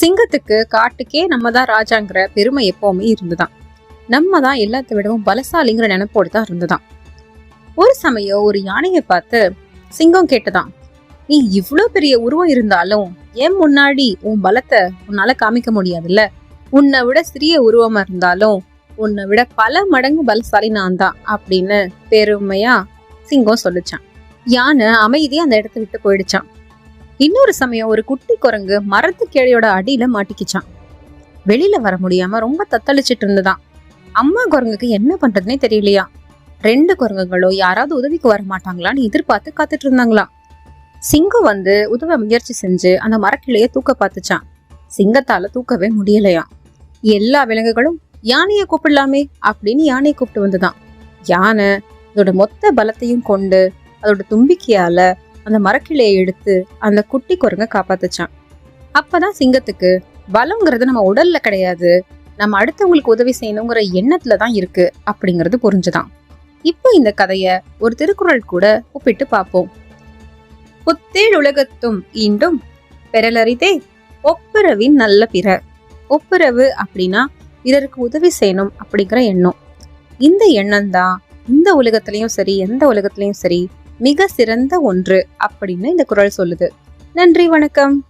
சிங்கத்துக்கு காட்டுக்கே நம்ம தான் ராஜாங்கிற பெருமை எப்பவுமே இருந்துதான். நம்ம தான் எல்லாத்த விடவும் பலசாலிங்கிற நினைப்போடு தான் இருந்துதான். ஒரு சமயம் ஒரு யானையை பார்த்து சிங்கம் கேட்டதான் நீ இவ்வளோ பெரிய உருவம் இருந்தாலும் ஏன் முன்னாடி உன் பலத்தை உன்னால காமிக்க முடியாதுல்ல? உன்னை விட சிறிய உருவமா இருந்தாலும் உன்னை விட பல மடங்கு பலசாலி நான் தான் அப்படின்னு பெருமையா சிங்கம் சொல்லிச்சான். யானை அமைதியா அந்த இடத்த விட்டு போயிடுச்சான். இன்னொரு சமயம் ஒரு குட்டி குரங்கு மரத்து கிளையோட அடியில மாட்டிக்கிச்சான். வெளியில வர முடியாம ரொம்ப தத்தளிச்சிட்டு இருந்ததான். அம்மா குரங்குக்கு என்ன பண்றதுனே தெரியலையா? ரெண்டு குரங்குகளோ யாராவது உதவிக்கு வர மாட்டாங்களான்னு எதிர்பார்த்து காத்துட்டு இருந்தாங்களாம் சிங்கம் வந்து உதவ முயற்சி செஞ்சு அந்த மரக்கிளைய தூக்க பார்த்துச்சான். சிங்கத்தால தூக்கவே முடியலையா? எல்லா விலங்குகளும் யானையை கூப்பிடலாமே அப்படின்னு யானையை கூப்பிட்டு வந்துதான். யானை அதோட மொத்த பலத்தையும் கொண்டு அதோட தும்பிக்கையால அந்த மரக்கிளையை எடுத்து அந்த குட்டி குரங்க காப்பாத்துச்சான். அப்பதான் சிங்கத்துக்கு பலங்கிறது நம்ம உடல்ல கிடையாது நம்ம அடுத்தவங்களுக்கு உதவி செய்யணுங்கிற எண்ணத்துல தான் இருக்கு அப்படிங்கிறது புரிஞ்சுதான். இப்போ இந்த கதைய ஒரு திருக்குறள் கூட ஒப்பிட்டு பார்ப்போம். புத்தேழ் உலகத்தும் ஈண்டும் பெறலரிதே ஒப்புரவின் நல்ல பிற. ஒப்புரவு அப்படின்னா பிறருக்கு உதவி செய்யணும் அப்படிங்கிற எண்ணம். இந்த எண்ணம் தான் இந்த உலகத்திலையும் சரி எந்த உலகத்திலையும் சரி மிக சிறந்த ஒன்று அப்படின்னு இந்த குறள் சொல்லுது. நன்றி வணக்கம்.